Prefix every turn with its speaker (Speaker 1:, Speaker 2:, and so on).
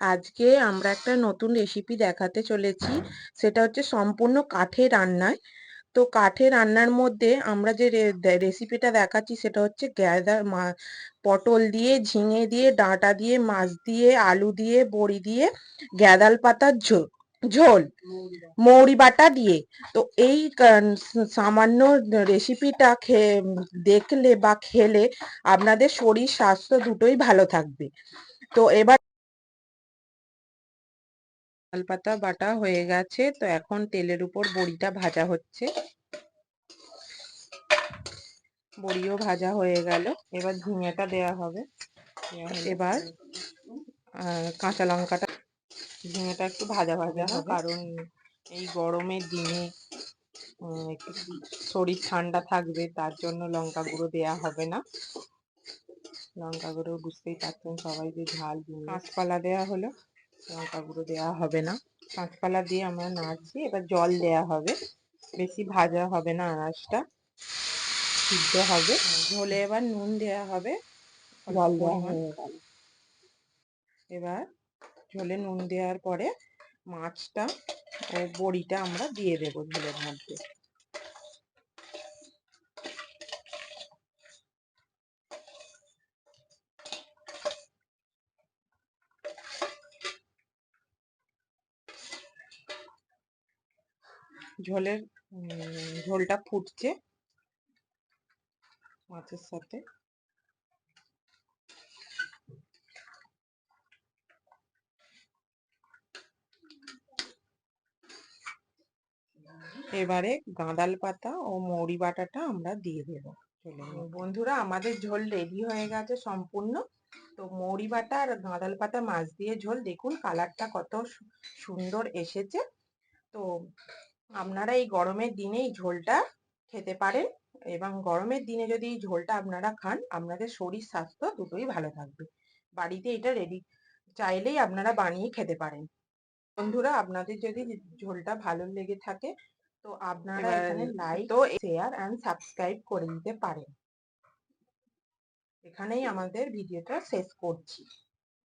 Speaker 1: আজকে আমরা একটা নতুন রেসিপি দেখাতে চলেছি। সেটা হচ্ছে সম্পূর্ণ কাঠে রান্নায়। তো কাঠে রান্নার মধ্যে আমরা যে রেসিপিটা দেখাচ্ছি সেটা হচ্ছে গ্যাদার মা, পটল দিয়ে, ঝিঙে দিয়ে, ডাঁটা দিয়ে, মাছ দিয়ে, আলু দিয়ে, বড়ি দিয়ে গ্যাদাল পাতার ঝোল ঝোল, মৌরি বাটা দিয়ে। তো এই সামান্য রেসিপিটা খেয়ে দেখলে বা খেলে আপনাদের শরীর, স্বাস্থ্য দুটোই ভালো থাকবে। তো এবার পাতা বাটা হয়ে গেছে তো এখন তেলের উপর বড়িটা ভাজা হচ্ছে। বড়িও ভাজা হয়ে গেল এবার ঝিঙেটা দেওয়া হবে। এবার কাঁচা লঙ্কাটা ঝিঙেটা একটু ভাজা ভাজা হবে। কারণ এই গরমের দিনে একটু শরীর ঠান্ডা থাকবে তার জন্য লঙ্কা গুঁড়ো দেওয়া হবে না। লঙ্কা গুঁড়ো বুঝতেই পারছেন সবাই যে ঝাল কাঁচপালা দেওয়া হলো। লঙ্কা গুঁড়ো দেওয়া হবে না। কাঁচপালা দিয়ে আমরা নাড়ছি এবার জল দেওয়া হবে। বেশি ভাজা হবে না আনাজটা সিদ্ধ হবে। ঝোলে এবার নুন দেওয়া হবে জল দেওয়া হয়ে গেল। এবার ঝোলে নুন দেওয়ার পরে মাছটা ও বড়িটা আমরা দিয়ে দেবো ঝোলের মধ্যে। ঝোলের ঝোলটা ফুটছে। মাছের সাথে। এবারে গাঁদাল পাতা ও মৌরি বাটাটা আমরা দিয়ে দেবো বন্ধুরা, আমাদের ঝোল রেডি হয়ে গেছে সম্পূর্ণ। তো মৌরি বাটা আর গাঁদাল পাতা, মাছ দিয়ে ঝোল। দেখুন, কালারটা কত সুন্দর এসেছে। তো আপনারা এই গরমের দিনে এই ঝোলটা খেতে পারেন এবং গরমের দিনে যদি এই ঝোলটা আপনারা খান আপনাদের শরীর স্বাস্থ্য দুটোই ভালো থাকবে। বাড়িতে এটা রেডি চাইলেই আপনারা বানিয়ে খেতে পারেন। বন্ধুরা আপনাদের যদি ঝোলটা ভালো লেগে থাকে তো আপনারা এখানে লাইক তো শেয়ার অ্যান্ড সাবস্ক্রাইব করে দিতে পারেন। এখানেই আমাদের ভিডিওটা শেষ করছি।